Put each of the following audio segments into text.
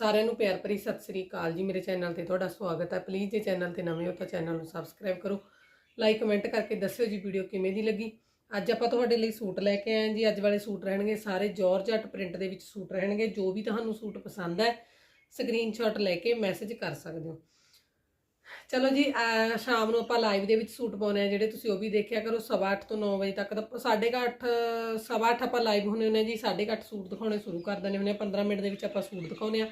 ਸਾਰਿਆਂ ਨੂੰ ਪਿਆਰ ਭਰੀ ਸਤਿ ਸ੍ਰੀ ਅਕਾਲ ਜੀ। ਮੇਰੇ ਚੈਨਲ ਤੇ ਤੁਹਾਡਾ ਸਵਾਗਤ ਹੈ। ਪਲੀਜ਼ ਜੇ ਚੈਨਲ ਤੇ ਨਵੇਂ ਹੋ ਤਾਂ ਚੈਨਲ ਨੂੰ ਸਬਸਕ੍ਰਾਈਬ ਕਰੋ। ਲਾਈਕ, ਕਮੈਂਟ ਕਰਕੇ ਦੱਸਿਓ ਜੀ ਵੀਡੀਓ ਕਿਵੇਂ ਦੀ ਲੱਗੀ। ਅੱਜ ਆਪਾਂ ਤੁਹਾਡੇ ਲਈ ਸੂਟ ਲੈ ਕੇ ਆਏ ਹਾਂ ਜੀ। ਅੱਜ ਵਾਲੇ ਸੂਟ ਰਹਿਣਗੇ ਸਾਰੇ ਜਾਰਜਟ ਪ੍ਰਿੰਟ ਦੇ ਵਿੱਚ ਸੂਟ ਰਹਿਣਗੇ। ਜੋ ਵੀ ਤੁਹਾਨੂੰ ਸੂਟ ਪਸੰਦ ਹੈ ਸਕਰੀਨਸ਼ਾਟ ਲੈ ਕੇ ਮੈਸੇਜ ਕਰ ਸਕਦੇ ਹੋ। ਚਲੋ ਜੀ ਸ਼ਾਮ ਨੂੰ ਆਪਾਂ ਲਾਈਵ ਦੇ ਵਿੱਚ ਸੂਟ ਪਾਉਣੇ ਆ ਜਿਹੜੇ ਤੁਸੀਂ ਉਹ ਵੀ ਦੇਖਿਆ ਕਰੋ। 8:30 ਤੋਂ 9 ਵਜੇ ਤੱਕ ਦਾ 8:30 8:30 ਆਪਾਂ ਲਾਈਵ ਹੁੰਨੇ ਹੁੰਨੇ ਆ ਜੀ। 8:30 ਸੂਟ ਦਿਖਾਉਣੇ ਸ਼ੁਰੂ ਕਰ ਦਿੰਦੇ ਹੁੰਨੇ ਆ 15 ਮਿੰਟ ਦੇ ਵਿੱਚ ਆਪਾਂ ਸੂਟ ਦਿਖਾਉਨੇ ਆ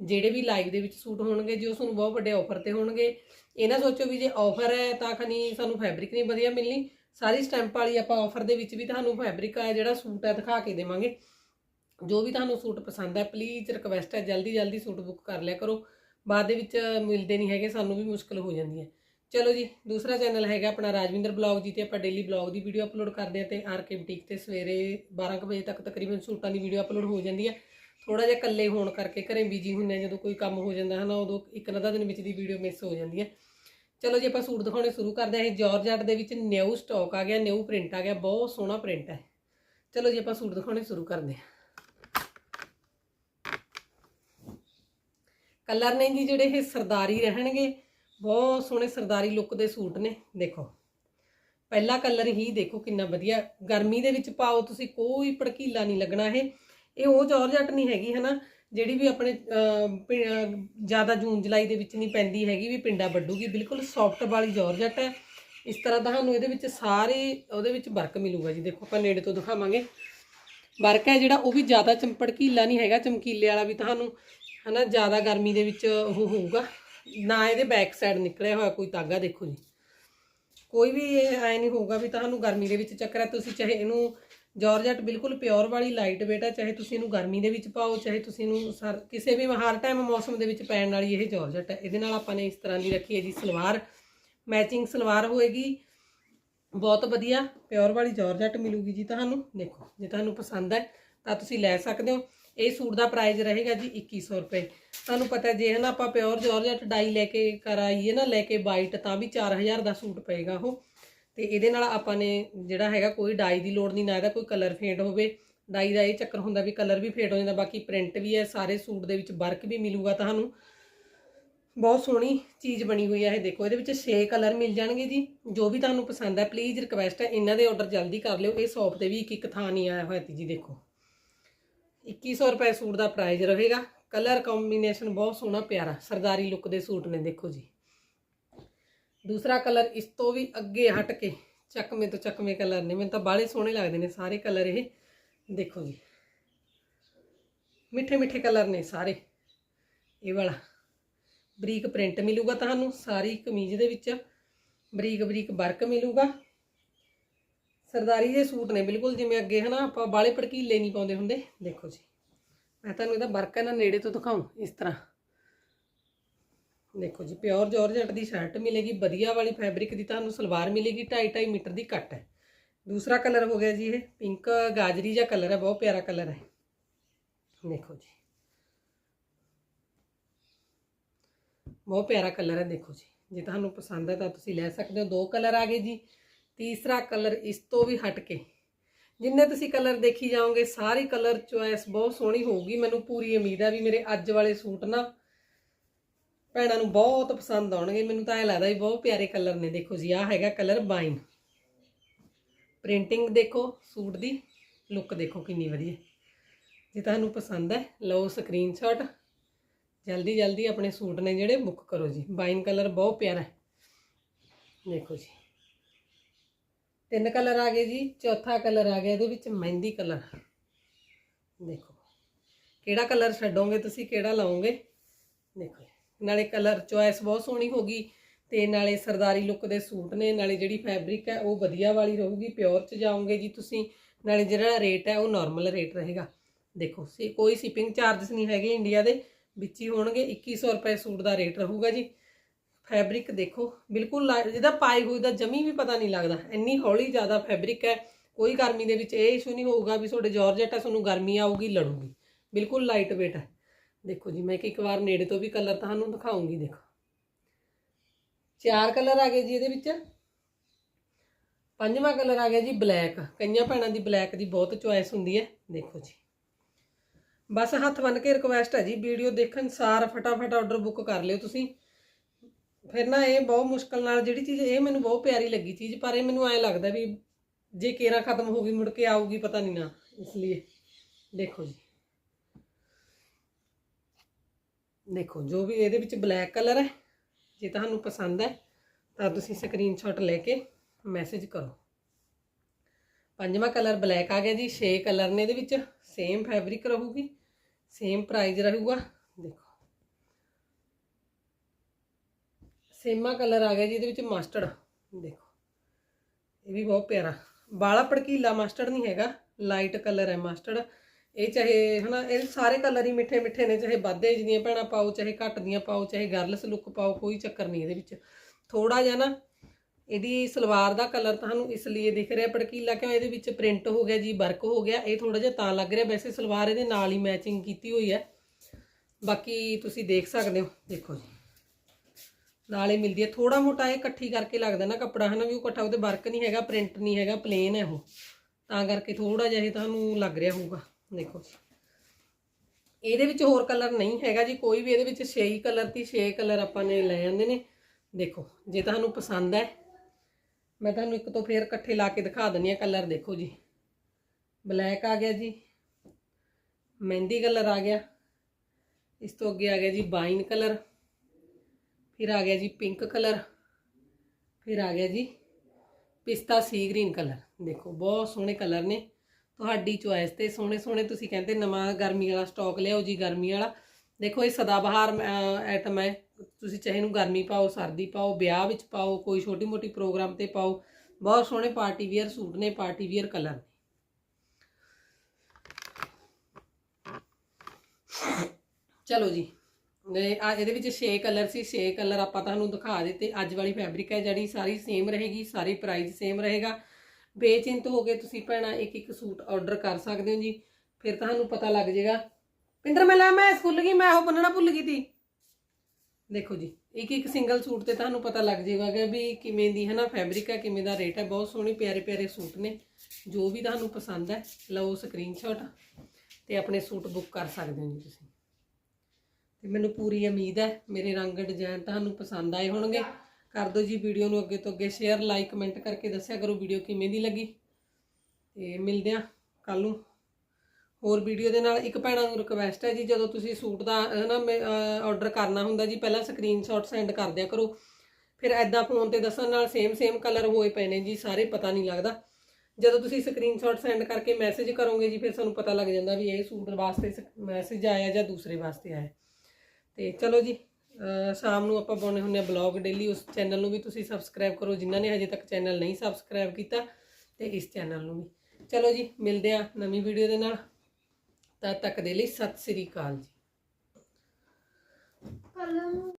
ਜਿਹੜੇ ਵੀ ਲਾਈਵ ਦੇ ਵਿੱਚ ਸੂਟ ਹੋਣਗੇ, ਜੀ ਉਹ ਤੁਹਾਨੂੰ ਬਹੁਤ ਵੱਡੇ ਆਫਰ ਤੇ ਹੋਣਗੇ, ਇਹ ਨਾ ਸੋਚੋ ਵੀ ਜੇ ਆਫਰ ਹੈ ਤਾਂ ਖਨੀ ਸਾਨੂੰ ਫੈਬਰਿਕ ਨਹੀਂ ਵਧੀਆ ਮਿਲਣੀ। ਸਾਰੀ ਸਟੈਂਪ ਵਾਲੀ ਆਪਾਂ ਆਫਰ ਦੇ ਵਿੱਚ ਵੀ ਤੁਹਾਨੂੰ ਫੈਬਰਿਕ ਆ, ਜਿਹੜਾ ਸੂਟ ਹੈ ਦਿਖਾ ਕੇ ਦੇਵਾਂਗੇ। ਜੋ ਵੀ ਤੁਹਾਨੂੰ ਸੂਟ ਪਸੰਦ ਹੈ ਪਲੀਜ਼ ਰਿਕਵੈਸਟ ਹੈ, ਜਲਦੀ ਜਲਦੀ ਸੂਟ ਬੁੱਕ ਕਰ ਲਿਆ ਕਰੋ। ਬਾਅਦ ਦੇ ਵਿੱਚ ਮਿਲਦੇ ਨਹੀਂ ਹੈਗੇ, ਸਾਨੂੰ ਵੀ ਮੁਸ਼ਕਲ ਹੋ ਜਾਂਦੀ ਹੈ। ਚਲੋ ਜੀ, ਦੂਸਰਾ ਚੈਨਲ ਹੈਗਾ ਆਪਣਾ ਰਾਜਵਿੰਦਰ ਬਲੌਗ ਜੀ ਤੇ ਆਪਾਂ ਡੇਲੀ ਬਲੌਗ ਦੀ ਵੀਡੀਓ ਅਪਲੋਡ ਕਰਦੇ ਆ ਤੇ ਆਰ ਕੇ ਬੁਟੀਕ ਤੇ ਸਵੇਰੇ 12 ਕੁ ਵਜੇ ਤੱਕ ਤਕਰੀਬਨ ਸੂਟਾਂ ਦੀ ਵੀਡੀਓ ਅਪਲੋਡ ਹੋ ਜਾਂਦੀ ਹੈ। ਥੋੜਾ ਜਿਹਾ ਇਕੱਲੇ ਹੋਣ ਕਰਕੇ ਘਰੇ ਬਿਜ਼ੀ ਹੁੰਨੇ ਆ ਜਦੋਂ ਕੋਈ ਕੰਮ ਹੋ ਜਾਂਦਾ ਹੈ ਉਦੋਂ ਇੱਕ ਅੱਧਾ ਦਿਨ ਵਿੱਚ ਦੀ ਵੀਡੀਓ ਮਿਸ ਹੋ ਜਾਂਦੀ ਹੈ। ਚਲੋ ਜੀ, ਆਪਾਂ ਸੂਟ ਦਿਖਾਉਣੇ ਸ਼ੁਰੂ ਕਰਦੇ ਹਾਂ। ਇਹ ਜਾਰਜਟ ਦੇ ਵਿੱਚ ਨਿਊ ਸਟਾਕ ਆ ਗਿਆ ਨਿਊ ਪ੍ਰਿੰਟ ਆ ਗਿਆ, ਬਹੁਤ ਸੋਹਣਾ ਪ੍ਰਿੰਟ ਹੈ। ਚਲੋ ਜੀ, ਆਪਾਂ ਸੂਟ ਦਿਖਾਉਣੇ ਸ਼ੁਰੂ ਕਰਦੇ ਹਾਂ। ਕਲਰ ਨੇ ਜੀ ਜਿਹੜੇ ਇਹ ਸਰਦਾਰੀ ਰਹਿਣਗੇ, ਬਹੁਤ ਸੋਹਣੇ ਸਰਦਾਰੀ ਲੁੱਕ ਦੇ ਸੂਟ ਨੇ, ਦੇਖੋ। ਪਹਿਲਾ ਕਲਰ ਹੀ ਦੇਖੋ ਕਿੰਨਾ ਵਧੀਆ। ਗਰਮੀ ਦੇ ਵਿੱਚ ਪਾਓ ਤੁਸੀਂ, ਕੋਈ ਭੜਕੀਲਾ ਨਹੀਂ ਲੱਗਣਾ ਇਹ। ਇਹ ਉਹ ਜਾਰਜਟ ਨਹੀਂ ਹੈਗੀ, ਹਨਾ, ਜਿਹੜੀ ਵੀ ਆਪਣੇ ਜ਼ਿਆਦਾ ਜੂਨ ਜੁਲਾਈ ਦੇ ਵਿੱਚ ਨਹੀਂ ਪੈਂਦੀ ਹੈਗੀ, ਵੀ ਪਿੰਡਾ ਵੱਡੂਗੀ ਬਿਲਕੁਲ ਸੌਫਟ ਵਾਲੀ ਜਾਰਜਟ ਹੈ। ਇਸ ਤਰ੍ਹਾਂ ਤੁਹਾਨੂੰ ਇਹਦੇ ਵਿੱਚ ਸਾਰੇ, ਉਹਦੇ ਵਿੱਚ ਵਰਕ ਮਿਲੂਗਾ ਜੀ। ਦੇਖੋ, ਆਪਾਂ ਨੇੜੇ ਤੋਂ ਦਿਖਾਵਾਂਗੇ। ਵਰਕ ਹੈ ਜਿਹੜਾ, ਉਹ ਵੀ ਜ਼ਿਆਦਾ ਚਮਪੜਕੀਲਾ ਨਹੀਂ ਹੈਗਾ, ਚਮਕੀਲੇ ਵਾਲਾ ਵੀ ਤੁਹਾਨੂੰ, ਹਨਾ, ਜ਼ਿਆਦਾ ਗਰਮੀ ਦੇ ਵਿੱਚ ਉਹ ਹੋਊਗਾ। ਨਾ ਇਹਦੇ ਬੈਕ ਸਾਈਡ ਨਿਕਲਿਆ ਹੋਇਆ, ਕੋਈ ਤਾਗਾ ਦੇਖੋ ਜੀ। ਕੋਈ ਵੀ ਇਹ ਐ ਨਹੀਂ ਹੋਊਗਾ ਵੀ ਤੁਹਾਨੂੰ ਗਰਮੀ ਦੇ ਵਿੱਚ ਚੱਕਰ ਹੈ, ਤੁਸੀਂ ਚਾਹੇ ਇਹਨੂੰ ਜਾਰਜਟ ਬਿਲਕੁਲ ਪਿਓਰ ਵਾਲੀ ਲਾਈਟ ਵੇਟ ਹੈ ਚਾਹੇ ਤੁਸੀਂ ਇਹਨੂੰ ਗਰਮੀ ਦੇ ਵਿੱਚ ਪਾਓ, ਚਾਹੇ ਤੁਸੀਂ ਇਹਨੂੰ ਸਰ, ਕਿਸੇ ਵੀ ਹਰ ਟਾਈਮ ਮੌਸਮ ਦੇ ਵਿੱਚ ਪੈਣ ਵਾਲੀ ਇਹ ਜਾਰਜਟ ਹੈ ਇਹਦੇ ਨਾਲ ਆਪਾਂ ਨੇ ਇਸ ਤਰ੍ਹਾਂ ਦੀ ਰੱਖੀ ਹੈ ਜੀ ਸਲਵਾਰ। ਮੈਚਿੰਗ ਸਲਵਾਰ ਹੋਏਗੀ। ਬਹੁਤ ਵਧੀਆ ਪਿਓਰ ਵਾਲੀ ਜਾਰਜਟ ਮਿਲੂਗੀ ਜੀ ਤੁਹਾਨੂੰ। ਦੇਖੋ, ਜੇ ਤੁਹਾਨੂੰ ਪਸੰਦ ਹੈ, ਤਾਂ ਤੁਸੀਂ ਲੈ ਸਕਦੇ ਹੋ। ਇਹ ਸੂਟ ਦਾ ਪ੍ਰਾਈਸ ਰਹੇਗਾ ਜੀ 2100 ਰੁਪਏ। ਤੁਹਾਨੂੰ ਪਤਾ ਜੇ ਹਨਾ ਆਪਾਂ ਪਿਓਰ ਜਾਰਜਟ ਡਾਈ ਲੈ ਕੇ ਕਰਾਈਏ ਨਾ, ਲੈ ਕੇ ਵਾਈਟ ਤਾਂ ਵੀ 4000 ਦਾ ਸੂਟ ਪਏਗਾ ਉਹ। ਤੇ ਇਹਦੇ ਨਾਲ ਆਪਾਂ ਨੇ ਜਿਹੜਾ ਹੈਗਾ ਕੋਈ ਡਾਈ ਦੀ ਲੋੜ ਨਹੀਂ, ਨਾ ਇਹਦਾ ਕੋਈ ਕਲਰ ਫੇਡ ਹੋਵੇ। ਡਾਈ ਦਾ ਇਹ ਚੱਕਰ ਹੁੰਦਾ ਵੀ ਕਲਰ ਵੀ ਫੇਡ ਹੋ ਜਾਂਦਾ, ਬਾਕੀ ਪ੍ਰਿੰਟ ਵੀ ਹੈ, ਸਾਰੇ ਸੂਟ ਦੇ ਵਿੱਚ ਵਰਕ ਵੀ ਮਿਲੂਗਾ ਤੁਹਾਨੂੰ। ਬਹੁਤ ਸੋਹਣੀ ਚੀਜ਼ ਬਣੀ ਹੋਈ ਹੈ ਇਹ ਦੇਖੋ, ਇਹਦੇ ਵਿੱਚ 6 ਕਲਰ ਮਿਲ ਜਾਣਗੇ ਜੀ। ਜੋ ਵੀ ਤੁਹਾਨੂੰ ਪਸੰਦ ਹੈ ਪਲੀਜ਼ ਰਿਕਵੈਸਟ ਹੈ ਇਹਨਾਂ ਦੇ ਆਰਡਰ ਜਲਦੀ ਕਰ ਲਿਓ। ਇਹ ਸ਼ੌਪ ਤੇ ਵੀ ਇੱਕ ਇੱਕ ਥਾਂ ਨਹੀਂ ਆਇਆ ਹੋਇਆ ਤੀ ਜੀ, ਦੇਖੋ। 2100 ਰੁਪਏ ਸੂਟ ਦਾ ਪ੍ਰਾਈਸ ਰਹੇਗਾ। ਕਲਰ ਕੰਬੀਨੇਸ਼ਨ ਬਹੁਤ ਸੋਹਣਾ, ਪਿਆਰਾ, ਸਰਦਾਰੀ ਲੁੱਕ ਦੇ ਸੂਟ ਨੇ, ਦੇਖੋ ਜੀ। ਦੂਸਰਾ ਕਲਰ ਇਸ ਤੋਂ ਵੀ ਅੱਗੇ ਹਟ ਕੇ ਚੱਕਵੇਂ ਤੋਂ ਚੱਕਵੇਂ ਕਲਰ ਨੇ। ਮੈਨੂੰ ਤਾਂ ਬਾਹਲੇ ਸੋਹਣੇ ਲੱਗਦੇ ਨੇ ਸਾਰੇ ਕਲਰ ਇਹ। ਦੇਖੋ ਜੀ। ਮਿੱਠੇ ਮਿੱਠੇ ਕਲਰ ਨੇ ਸਾਰੇ। ਇਹ ਵਾਲਾ। ਬਰੀਕ ਪ੍ਰਿੰਟ ਮਿਲੂਗਾ ਤੁਹਾਨੂੰ। ਸਾਰੀ ਕਮੀਜ਼ ਦੇ ਵਿੱਚ ਬਰੀਕ ਬਰੀਕ ਵਰਕ ਮਿਲੂਗਾ। ਸਰਦਾਰੀ ਦੇ ਸੂਟ ਨੇ ਬਿਲਕੁਲ ਜਿਵੇਂ ਅੱਗੇ ਹਨਾ ਆਪਾਂ ਬਾਲੇ ਭੜਕੀਲੇ ਨਹੀਂ ਪਾਉਂਦੇ ਹੁੰਦੇ। ਦੇਖੋ ਜੀ। ਮੈਂ ਤੁਹਾਨੂੰ ਇਹਦਾ ਵਰਕ ਇਹਨਾਂ ਨੇੜੇ ਤੋਂ ਦਿਖਾਉਂ ਇਸ ਤਰ੍ਹਾਂ। ਦੇਖੋ ਜੀ, ਪਿਓਰ ਜਾਰਜਟ ਦੀ ਸ਼ਰਟ ਮਿਲੇਗੀ, ਵਧੀਆ ਵਾਲੀ ਫੈਬਰਿਕ ਦੀ ਤੁਹਾਨੂੰ ਸਲਵਾਰ ਮਿਲੇਗੀ 2.5 ਮੀਟਰ ਦੀ ਕੱਟ ਹੈ। ਦੂਸਰਾ ਕਲਰ ਹੋ ਗਿਆ ਜੀ ਇਹ ਪਿੰਕ ਗਾਜਰੀ ਜਿਹਾ ਕਲਰ ਹੈ, ਬਹੁਤ ਪਿਆਰਾ ਕਲਰ ਹੈ। ਦੇਖੋ ਜੀ। ਬਹੁਤ ਪਿਆਰਾ ਕਲਰ ਹੈ, ਦੇਖੋ ਜੀ। ਜੇ ਤੁਹਾਨੂੰ ਪਸੰਦ ਹੈ ਤਾਂ ਤੁਸੀਂ ਲੈ ਸਕਦੇ ਹੋ। ਦੋ ਕਲਰ ਆ ਗਏ ਜੀ। ਤੀਸਰਾ ਕਲਰ ਇਸ ਤੋਂ ਵੀ ਹਟ ਕੇ। ਜਿੰਨੇ ਤੁਸੀਂ ਕਲਰ ਦੇਖੀ ਜਾਓਗੇ, ਸਾਰੇ ਕਲਰ ਚੁਆਇਸ ਬਹੁਤ ਸੋਹਣੀ ਹੋਊਗੀ। ਮੈਨੂੰ ਪੂਰੀ ਉਮੀਦ ਹੈ ਵੀ ਮੇਰੇ ਅੱਜ ਵਾਲੇ ਸੂਟ ਨਾ ਭੈਣਾਂ ਨੂੰ ਬਹੁਤ ਪਸੰਦ ਆਉਣਗੇ, ਮੈਨੂੰ ਤਾਂ ਇਹ ਲੱਗਦਾ ਵੀ ਬਹੁਤ ਪਿਆਰੇ ਕਲਰ ਨੇ। ਦੇਖੋ ਜੀ, ਆਹ ਹੈਗਾ ਕਲਰ ਬਾਈਨ ਪ੍ਰਿੰਟਿੰਗ ਦੇਖੋ, ਸੂਟ ਦੀ ਲੁੱਕ ਦੇਖੋ ਕਿੰਨੀ ਵਧੀਆ। ਜੇ ਤੁਹਾਨੂੰ ਪਸੰਦ ਹੈ, ਲਓ ਸਕਰੀਨਸ਼ਾਟ ਜਲਦੀ ਜਲਦੀ ਆਪਣੇ ਸੂਟ ਨੇ ਜਿਹੜੇ ਬੁੱਕ ਕਰੋ ਜੀ। ਬਾਈਨ ਕਲਰ ਬਹੁਤ ਪਿਆਰਾ ਹੈ। ਦੇਖੋ ਜੀ। ਤਿੰਨ ਕਲਰ ਆ ਗਏ ਜੀ, ਚੌਥਾ ਕਲਰ ਆ ਗਿਆ, ਇਹਦੇ ਵਿੱਚ ਮਹਿੰਦੀ ਕਲਰ ਦੇਖੋ। ਕਿਹੜਾ ਕਲਰ ਛੱਡੋਗੇ ਤੁਸੀਂ, ਕਿਹੜਾ ਲਾਓਗੇ? ਦੇਖੋ ਨਾਲੇ ਕਲਰ ਚੁਆਇਸ ਬਹੁਤ ਸੋਹਣੀ ਹੋਗੀ ਤੇ ਨਾਲੇ ਸਰਦਾਰੀ ਲੁੱਕ ਦੇ ਸੂਟ ਨੇ, ਨਾਲੇ ਜਿਹੜੀ ਫੈਬਰਿਕ ਹੈ ਉਹ ਵਧੀਆ ਵਾਲੀ ਰਹੂਗੀ ਪਿਓਰ ਚ ਜਾਓਗੇ ਜੀ ਤੁਸੀਂ, ਨਾਲੇ ਜਿਹੜਾ ਰੇਟ ਹੈ ਉਹ ਨਾਰਮਲ ਰੇਟ ਰਹੇਗਾ। ਦੇਖੋ, ਸੀ, ਕੋਈ ਸ਼ਿਪਿੰਗ ਚਾਰजेस ਨਹੀਂ ਹੈਗੇ ਇੰਡੀਆ ਦੇ, ਵਿੱਚ ਹੀ ਹੋਣਗੇ 2100 ਰੁਪਏ ਸੂਟ ਦਾ ਰੇਟ ਰਹੂਗਾ ਜੀ। ਫੈਬਰਿਕ ਦੇਖੋ, ਬਿਲਕੁਲ ਲਾਈਟ ਜਿਹਦਾ ਪਾਈ ਹੋਈ ਦਾ ਜਮੀ ਵੀ ਪਤਾ ਨਹੀਂ ਲੱਗਦਾ, ਇੰਨੀ ਹੌਲੀ ਜ਼ਿਆਦਾ ਫੈਬਰਿਕ ਹੈ, ਕੋਈ ਗਰਮੀ ਦੇ ਵਿੱਚ ਇਹ ਇਸ਼ੂ ਨਹੀਂ ਹੋਊਗਾ ਵੀ ਤੁਹਾਡੇ ਜਾਰਜਟ ਹੈ ਤੁਹਾਨੂੰ ਗਰਮੀ ਆਊਗੀ, ਲੜੂਗੀ, ਬਿਲਕੁਲ ਲਾਈਟ weight ਹੈ। ਦੇਖੋ ਜੀ, ਮੈਂ ਇੱਕ ਇੱਕ ਵਾਰ ਨੇੜੇ ਤੋਂ ਵੀ ਕਲਰ ਤੁਹਾਨੂੰ ਦਿਖਾਉਂਗੀ, ਦੇਖੋ। ਚਾਰ ਕਲਰ ਆ ਗਏ ਜੀ ਇਹਦੇ ਵਿੱਚ। ਪੰਜਵਾਂ ਕਲਰ ਆ ਗਿਆ ਜੀ ਬਲੈਕ। ਕਈਆਂ ਭੈਣਾਂ ਦੀ ਬਲੈਕ ਦੀ ਬਹੁਤ ਚੁਆਇਸ ਹੁੰਦੀ ਹੈ, ਦੇਖੋ ਜੀ। ਬਸ ਹੱਥ ਬੰਨ ਕੇ ਰਿਕੁਐਸਟ ਹੈ ਜੀ, ਵੀਡੀਓ ਦੇਖਣ ਸਾਰ ਫਟਾਫਟ ਆਰਡਰ ਬੁੱਕ ਕਰ ਲਿਓ ਤੁਸੀਂ। ਫਿਰ ਨਾ ਇਹ ਬਹੁਤ ਮੁਸ਼ਕਲ ਨਾਲ ਜਿਹੜੀ ਚੀਜ਼, ਇਹ ਮੈਨੂੰ ਬਹੁਤ ਪਿਆਰੀ ਲੱਗੀ ਚੀਜ਼, ਪਰ ਇਹ ਮੈਨੂੰ ਐ ਲੱਗਦਾ ਵੀ ਜੇ ਕੇਰਾ ਖਤਮ ਹੋ ਗਈ, ਮੁੜ ਕੇ ਆਊਗੀ, ਪਤਾ ਨਹੀਂ ਨਾ, ਇਸ ਲਈ। ਦੇਖੋ ਜੀ। ਦੇਖੋ, ਜੋ ਵੀ ਇਹਦੇ ਵਿੱਚ ਬਲੈਕ ਕਲਰ ਹੈ, ਜੇ ਤੁਹਾਨੂੰ ਪਸੰਦ ਹੈ, ਤਾਂ ਤੁਸੀਂ ਸਕਰੀਨਸ਼ਾਟ ਲੈ ਕੇ ਮੈਸੇਜ ਕਰੋ। ਪੰਜਵਾਂ ਕਲਰ ਬਲੈਕ ਆ ਗਿਆ ਜੀ 6 ਕਲਰ ਨੇ ਇਹਦੇ ਵਿੱਚ ਸੇਮ ਫੈਬਰਿਕ ਰਹੂਗੀ ਸੇਮ ਪ੍ਰਾਈਸ ਰਹੂਗਾ, ਦੇਖੋ। ਸੇਮਾ ਕਲਰ ਆ ਗਿਆ ਜੀ, ਇਹਦੇ ਵਿੱਚ ਮਸਟਰਡ ਦੇਖੋ। ਇਹ ਵੀ ਬਹੁਤ ਪਿਆਰਾ। ਬਾਲਾ ਭੜਕੀਲਾ ਮਸਟਰਡ ਨਹੀਂ ਹੈਗਾ ਲਾਈਟ ਕਲਰ ਹੈ ਮਸਟਰਡ ਇਹ ਚਾਹੇ ਹਨਾ, ਇਹ ਸਾਰੇ ਕਲਰ ਹੀ ਮਿੱਠੇ ਮਿੱਠੇ ਨੇ, ਚਾਹੇ ਵਾਧੇ ਜਿਹੀਆਂ ਭੈਣਾਂ ਪਾਓ, ਚਾਹੇ ਘੱਟ ਦੀਆਂ ਪਾਓ, ਚਾਹੇ ਗਰਲਸ ਲੁੱਕ ਪਾਓ, ਕੋਈ ਚੱਕਰ ਨਹੀਂ ਇਹਦੇ ਵਿੱਚ। ਥੋੜਾ ਜਿਹਾ ਨਾ ਇਹਦੀ ਸਲਵਾਰ ਦਾ ਕਲਰ ਤੁਹਾਨੂੰ ਇਸ ਲਈ ਦਿਖ ਰਿਹਾ ਭੜਕੀਲਾ ਕਿਉਂ ਇਹਦੇ ਵਿੱਚ ਪ੍ਰਿੰਟ ਹੋ ਗਿਆ ਜੀ, ਵਰਕ ਹੋ ਗਿਆ, ਇਹ ਥੋੜਾ ਜਿਹਾ ਤਾਂ ਲੱਗ ਰਿਹਾ। ਵੈਸੇ ਸਲਵਾਰ ਇਹਦੇ ਨਾਲ ਹੀ ਮੈਚਿੰਗ ਕੀਤੀ ਹੋਈ ਹੈ। ਬਾਕੀ ਤੁਸੀਂ ਦੇਖ ਸਕਦੇ ਹੋ, ਦੇਖੋ ਜੀ। ਨਾਲੇ ਮਿਲਦੀ ਹੈ। ਥੋੜਾ ਮੋਟਾ ਇਹ ਇਕੱਠੀ ਕਰਕੇ ਲੱਗਦਾ ਨਾ ਕੱਪੜਾ, ਹਨਾ, ਵੀ ਉਹ ਇਕੱਠਾ, ਉਹਦੇ ਵਰਕ ਨਹੀਂ ਹੈਗਾ ਪ੍ਰਿੰਟ ਨਹੀਂ ਹੈਗਾ ਪਲੇਨ ਹੈ ਉਹ। ਤਾਂ ਕਰਕੇ ਥੋੜਾ ਜਿਹਾ ਇਹ ਤੁਹਾਨੂੰ ਲੱਗ ਰਿਹਾ ਹੋਊਗਾ। ਦੇਖੋ। ਇਹਦੇ ਵਿੱਚ ਹੋਰ ਕਲਰ ਨਹੀਂ ਹੈਗਾ ਜੀ, ਕੋਈ ਵੀ ਇਹਦੇ ਵਿੱਚ 6 ਕਲਰ ਤੀ 6 ਕਲਰ ਆਪਾਂ ਨੇ ਲੈ ਜਾਂਦੇ ਨੇ। ਦੇਖੋ, ਜੇ ਤੁਹਾਨੂੰ ਪਸੰਦ ਹੈ, ਮੈਂ ਤੁਹਾਨੂੰ ਇੱਕ ਤੋਂ ਫੇਰ ਇਕੱਠੇ ਲਾ ਕੇ ਦਿਖਾ ਦਿੰਨੀ ਆ ਕਲਰ ਦੇਖੋ ਜੀ। ਬਲੈਕ ਆ ਗਿਆ ਜੀ, ਮਹਿੰਦੀ ਕਲਰ ਆ ਗਿਆ। ਇਸ ਤੋਂ ਅੱਗੇ ਆ ਗਿਆ ਜੀ ਵਾਈਨ ਕਲਰ ਫਿਰ ਆ ਗਿਆ ਜੀ ਪਿੰਕ ਕਲਰ ਫਿਰ ਆ ਗਿਆ ਜੀ ਪਿਸਤਾ ਸੀ ਗ੍ਰੀਨ ਕਲਰ ਦੇਖੋ, ਬਹੁਤ ਸੋਹਣੇ ਕਲਰ ਨੇ। ਤੁਹਾਡੀ ਚੁਆਇਸ ਤੇ ਸੋਹਣੇ ਸੋਹਣੇ ਤੁਸੀਂ ਕਹਿੰਦੇ ਨਵਾਂ ਗਰਮੀ ਵਾਲਾ ਸਟਾਕ ਲਿਆਓ ਜੀ ਗਰਮੀ ਵਾਲਾ। ਦੇਖੋ ਇਹ ਸਦਾਬਹਾਰ ਆਈਟਮ ਹੈ ਤੁਸੀਂ ਚਾਹੇ ਨੂੰ ਗਰਮੀ ਪਾਓ, ਸਰਦੀ ਪਾਓ, ਵਿਆਹ ਵਿੱਚ ਪਾਓ, ਕੋਈ ਛੋਟੀ ਮੋਟੀ ਪ੍ਰੋਗਰਾਮ ਤੇ ਪਾਓ, ਬਹੁਤ ਸੋਹਣੇ ਪਾਰਟੀ ਵੀਅਰ ਸੂਟ ਨੇ ਪਾਰਟੀ ਵੀਅਰ ਕਲਰ ਨੇ। ਚਲੋ ਜੀ ਆ ਇਹਦੇ ਵਿੱਚ 6 ਕਲਰ ਸੀ 6 ਕਲਰ ਆਪਾਂ ਤੁਹਾਨੂੰ ਦਿਖਾ ਦਿੱਤੇ, ਅੱਜ ਵਾਲੀ ਫੈਬਰਿਕ ਹੈ ਜਿਹੜੀ, ਸਾਰੀ ਸੇਮ ਰਹੇਗੀ, ਸਾਰੀ ਪ੍ਰਾਈਸ ਸੇਮ ਰਹੇਗਾ। ਬੇਚਿੰਤ ਹੋ ਕੇ ਤੁਸੀਂ ਭੈਣਾ ਇੱਕ ਇੱਕ ਸੂਟ ਆਰਡਰ ਕਰ ਸਕਦੇ ਹੋ ਜੀ। ਫਿਰ ਤੁਹਾਨੂੰ ਪਤਾ ਲੱਗ ਜਾਏਗਾ ਪਿੰਦਰ, ਮੈਂ ਲੈ, ਮੈਂ ਸਕੂਲ ਗਈ, ਮੈਂ ਉਹ ਬੰਨਣਾ ਭੁੱਲ ਗਈ ਸੀ। ਦੇਖੋ ਜੀ, ਇੱਕ ਇੱਕ ਸਿੰਗਲ ਸੂਟ ਤੇ ਤੁਹਾਨੂੰ ਪਤਾ ਲੱਗ ਜਾਏਗਾ ਕਿ ਵੀ ਕਿਵੇਂ ਦੀ ਹੈ ਨਾ ਫੈਬਰਿਕ ਹੈ, ਕਿਵੇਂ ਦਾ ਰੇਟ ਹੈ। ਬਹੁਤ ਸੋਹਣੇ, ਪਿਆਰੇ ਪਿਆਰੇ ਸੂਟ ਨੇ। ਜੋ ਵੀ ਤੁਹਾਨੂੰ ਪਸੰਦ ਹੈ, ਲਓ ਸਕਰੀਨਸ਼ਾਟ ਤੇ ਆਪਣੇ ਸੂਟ ਬੁੱਕ ਕਰ ਸਕਦੇ ਹੋ ਜੀ ਤੁਸੀਂ। ਤੇ ਮੈਨੂੰ ਪੂਰੀ ਉਮੀਦ ਹੈ, ਮੇਰੇ ਰੰਗ ਡਿਜ਼ਾਈਨ ਤੁਹਾਨੂੰ ਪਸੰਦ ਆਏ ਹੋਣਗੇ। ਕਰ ਦਿਓ ਜੀ ਵੀਡੀਓ ਨੂੰ ਅੱਗੇ ਤੋਂ ਅੱਗੇ ਸ਼ੇਅਰ ਲਾਈਕ ਕਮੈਂਟ ਕਰਕੇ ਦੱਸਿਆ ਕਰੋ ਵੀਡੀਓ ਕਿਵੇਂ ਦੀ ਲੱਗੀ। ਤੇ ਮਿਲਦੇ ਆ ਕੱਲ ਨੂੰ। ਹੋਰ ਵੀਡੀਓ ਦੇ ਨਾਲ ਇੱਕ ਭੈਣਾਂ ਨੂੰ ਰਿਕਵੈਸਟ ਹੈ ਜੀ, ਜਦੋਂ ਤੁਸੀਂ ਸੂਟ ਦਾ ਹਨਾ ਆਰਡਰ ਕਰਨਾ ਹੁੰਦਾ ਜੀ, ਪਹਿਲਾਂ ਸਕਰੀਨਸ਼ਾਟ ਸੈਂਡ ਕਰ ਦਿਆ ਕਰੋ। ਫਿਰ ਐਦਾਂ ਫੋਨ ਤੇ ਦੱਸਣ ਨਾਲ ਸੇਮ ਸੇਮ ਕਲਰ ਹੋਏ ਪਏ ਨੇ ਜੀ, ਸਾਰੇ ਪਤਾ ਨਹੀਂ ਲੱਗਦਾ। ਜਦੋਂ ਤੁਸੀਂ ਸਕਰੀਨਸ਼ਾਟ ਸੈਂਡ ਕਰਕੇ ਮੈਸੇਜ ਕਰੋਗੇ ਜੀ, ਫਿਰ ਸਾਨੂੰ ਪਤਾ ਲੱਗ ਜਾਂਦਾ ਵੀ ਇਹ ਸੂਟ ਵਾਸਤੇ ਮੈਸੇਜ ਆਇਆ ਜਾਂ ਦੂਸਰੇ ਵਾਸਤੇ ਆਇਆ। ਤੇ ਚਲੋ ਜੀ ਸ਼ਾਮ ਨੂੰ ਆਪਾਂ ਪਾਉਣੇ ਹੁੰਦੇ ਆ ਬਲੌਗ ਡੇਲੀ। ਉਸ ਚੈਨਲ ਨੂੰ ਵੀ ਤੁਸੀਂ ਸਬਸਕ੍ਰਾਈਬ ਕਰੋ, ਜਿਨ੍ਹਾਂ ਨੇ ਹਜੇ ਤੱਕ ਚੈਨਲ ਨਹੀਂ ਸਬਸਕ੍ਰਾਈਬ ਕੀਤਾ, ਤੇ ਇਸ ਚੈਨਲ ਨੂੰ ਵੀ। ਚਲੋ ਜੀ, ਮਿਲਦੇ ਆ ਨਵੀਂ ਵੀਡੀਓ ਦੇ ਨਾਲ। ਤਦ ਤੱਕ ਦੇ ਲਈ ਸਤਿ ਸ੍ਰੀ ਅਕਾਲ ਜੀ।